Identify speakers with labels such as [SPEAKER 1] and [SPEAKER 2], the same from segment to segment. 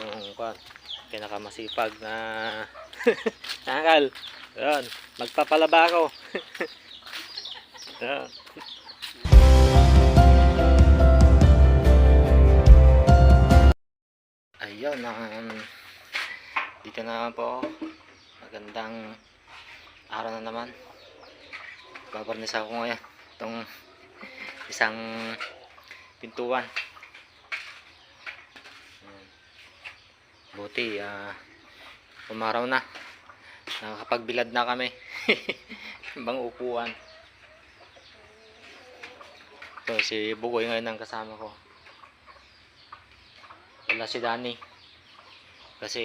[SPEAKER 1] yung kwan, pinakamasipag na nakakal. Yan, magpapalaba ako. Yan. Ayun, um, dito na naman po. Magandang araw na naman. Babarnis ako ngayon. Itong isang pintuan. Buti, ah, umaraw na. Nakakapagbilad na kami. Ibang upuan. So, si Bugoy ngayon ang kasama ko. Wala si Danny. Kasi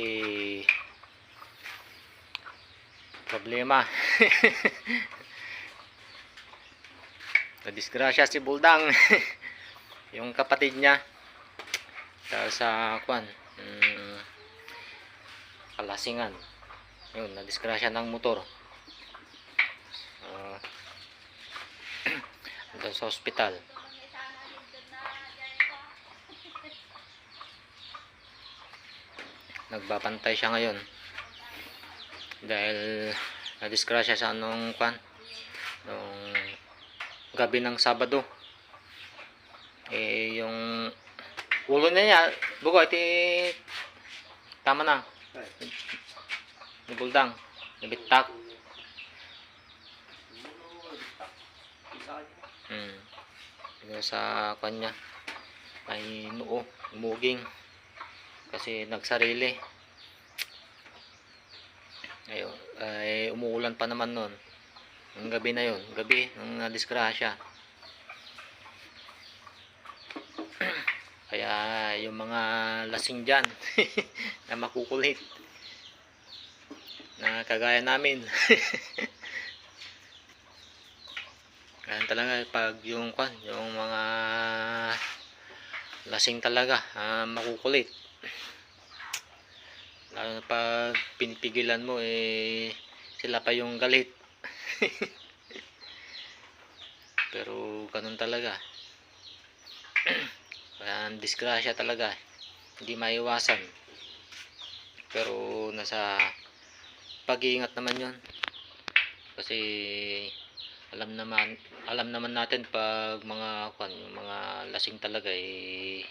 [SPEAKER 1] problema. Nadisgrasya si Buldang. yung kapatid niya. Sa, sa kwan. Kalasingan. Yun, nadisgrasya ng motor. Uh, doon sa ospital. Nagbabantay siya ngayon. Dahil nadisgrasya sa anong kwan. Nung gabi ng Sabado. Eh, yung ulo niya, bugo, iti tama na. Nibuldang. Nibitak. Hmm. Yung sa kanya ay noo, muging kasi nagsarili. Ayun, ay umuulan pa naman noon. Ang gabi na yun, gabi nung nadisgrasya. Kaya yung mga lasing dyan na makukulit na kagaya namin. Ganun talaga pag yung kwan, yung mga lasing talaga, ah, makukulit. Lalo na pag pinipigilan mo eh sila pa yung galit. Pero ganun talaga. Kaya ang disgrasya talaga. Hindi maiwasan. Pero nasa pag-iingat naman 'yon. Kasi alam naman alam naman natin pag mga kwan, yung mga lasing talaga eh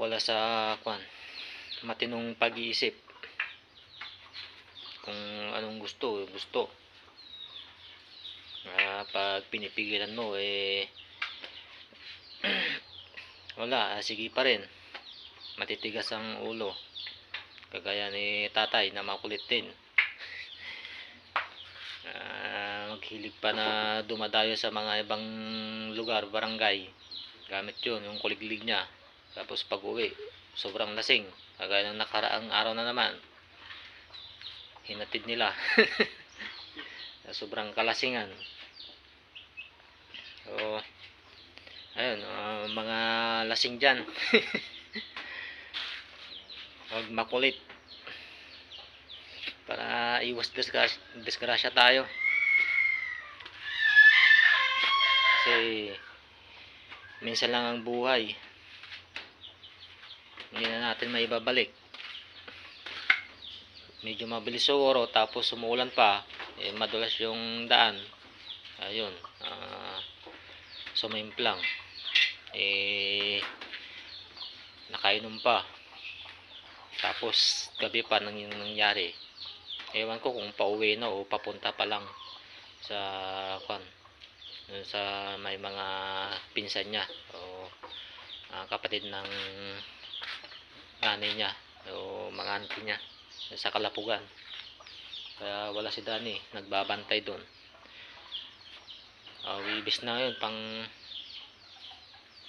[SPEAKER 1] wala sa kwan matinong pag-iisip kung anong gusto gusto Ah, pag pinipigilan mo eh wala ah, sige pa rin. Matitigas ang ulo. Kagaya ni tatay na makulit din. Ah, maghilig pa na dumadayo sa mga ibang lugar, barangay. Gamit yun, yung kuliglig niya. Tapos pag uwi, sobrang lasing. Kagaya ng nakaraang araw na naman. Hinatid nila. Sobrang kalasingan. So ayun, ah, mga lasing dyan. Huwag makulit. Para iwas disgras disgrasya tayo. Kasi minsan lang ang buhay. Hindi na natin maibabalik. Medyo mabilis siguro tapos umuulan pa eh, madulas yung daan. Ayun uh, sumimplang eh nakainom pa. Tapos gabi pa nang nangyari. Ewan ko kung pauwi na o papunta pa lang sa kwan sa may mga pinsan niya o ah, kapatid ng nanay niya o mga auntie niya sa Kalapugan. Kaya wala si Dani nagbabantay doon uh, wibis na ngayon pang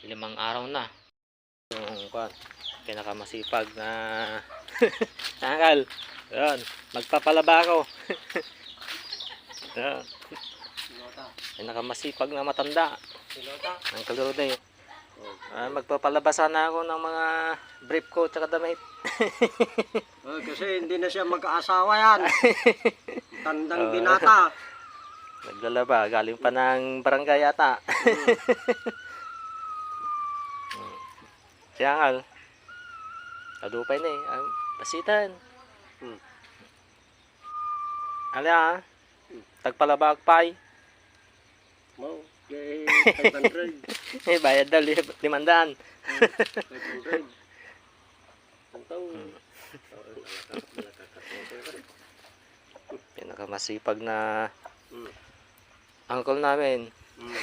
[SPEAKER 1] limang araw na. Yung kwan pinakamasipag na nakakal yan magpapalaba ako. Yan pinakamasipag na matanda. Ang kaluday Ah, magpapalaba sana ako ng mga brief ko at damit.
[SPEAKER 2] Oh, kasi hindi na siya mag-aasawa yan. Tandang binata.
[SPEAKER 1] Naglalaba, galing pa ng barangay yata. Siya nga. Kadupay na eh. Ang basitan.
[SPEAKER 2] Hmm.
[SPEAKER 1] Ala, tagpalabag pay.
[SPEAKER 2] Mau, kay 500.
[SPEAKER 1] Eh, bayad daw li- limandaan.
[SPEAKER 2] 500. Ang tao.
[SPEAKER 1] Pinakamasipag na
[SPEAKER 2] Hmm.
[SPEAKER 1] Uncle namin.
[SPEAKER 2] Hmm.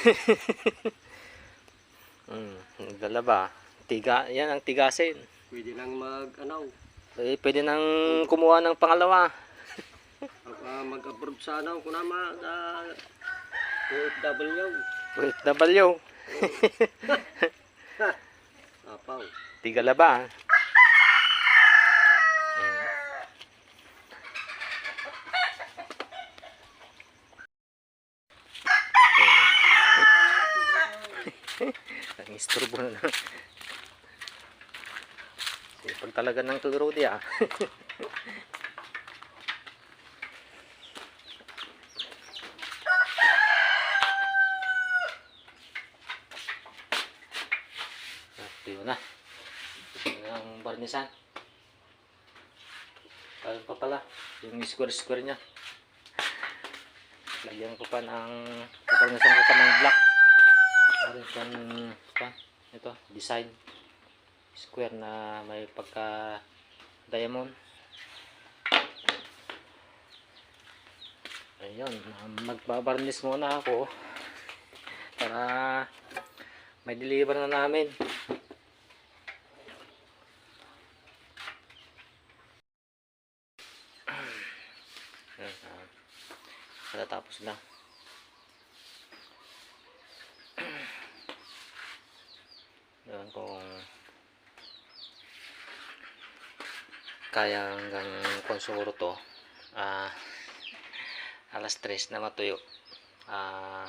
[SPEAKER 1] Hmm, naglalaba. Tiga, yan ang tigasin.
[SPEAKER 2] Pwede nang mag, ano,
[SPEAKER 1] Eh, pwede nang kumuha ng pangalawa.
[SPEAKER 2] uh, mag-abroad sa ano, kunama, sa OFW.
[SPEAKER 1] OFW.
[SPEAKER 2] Apaw.
[SPEAKER 1] Tigalaba. Hmm. Ang isturbo na lang. Pag talaga ng turo di ah. Ito yun na. Ito na ang barnisan. Ayun pa pala. Yung square-square niya. Lagyan ko pa ng paparnisan ko pa ng black. Meron siyang pa, ito, design. Square na may pagka diamond. Ayun, magbabarnis muna ako para may deliver na namin. Ayan, ah, Ewan kung kaya hanggang konsuro to ah alas 3 na matuyo ah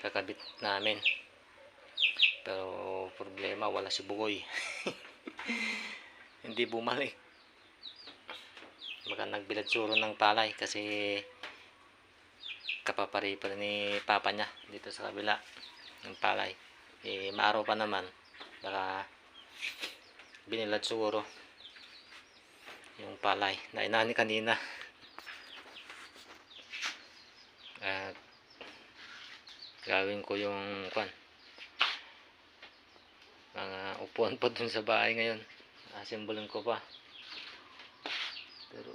[SPEAKER 1] kakabit namin. Pero problema wala si Bugoy. Hindi bumalik. Baka nagbilad suro ng palay kasi kapapari pa ni papa niya dito sa kabila ng palay. Eh maaraw pa naman baka binilad siguro yung palay na inani kanina. At gawin ko yung kwan mga upuan pa dun sa bahay ngayon. Asimbolin ko pa. Pero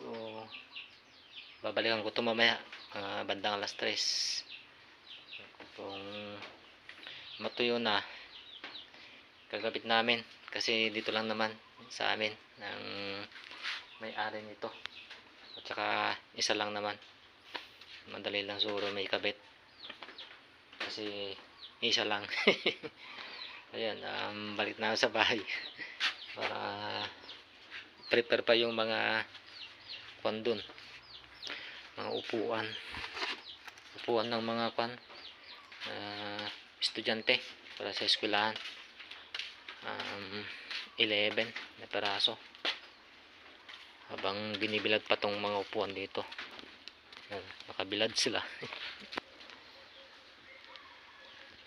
[SPEAKER 1] babalikan ko to mamaya mga bandang alas 3 kung matuyo na kagabit namin. Kasi dito lang naman sa amin ng may-ari nito. At saka isa lang naman. Madali lang siguro may kabit. Kasi isa lang. Ayan um, balik na sa bahay. Para prepare pa yung mga kwan dun. Mga upuan. Upuan ng mga kwan ah, estudyante para sa eskwelahan um, 11 na peraso habang binibilad pa tong mga upuan dito. Nakabilad sila.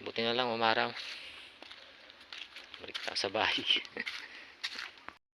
[SPEAKER 1] Buti na lang umaraw balik sa bahay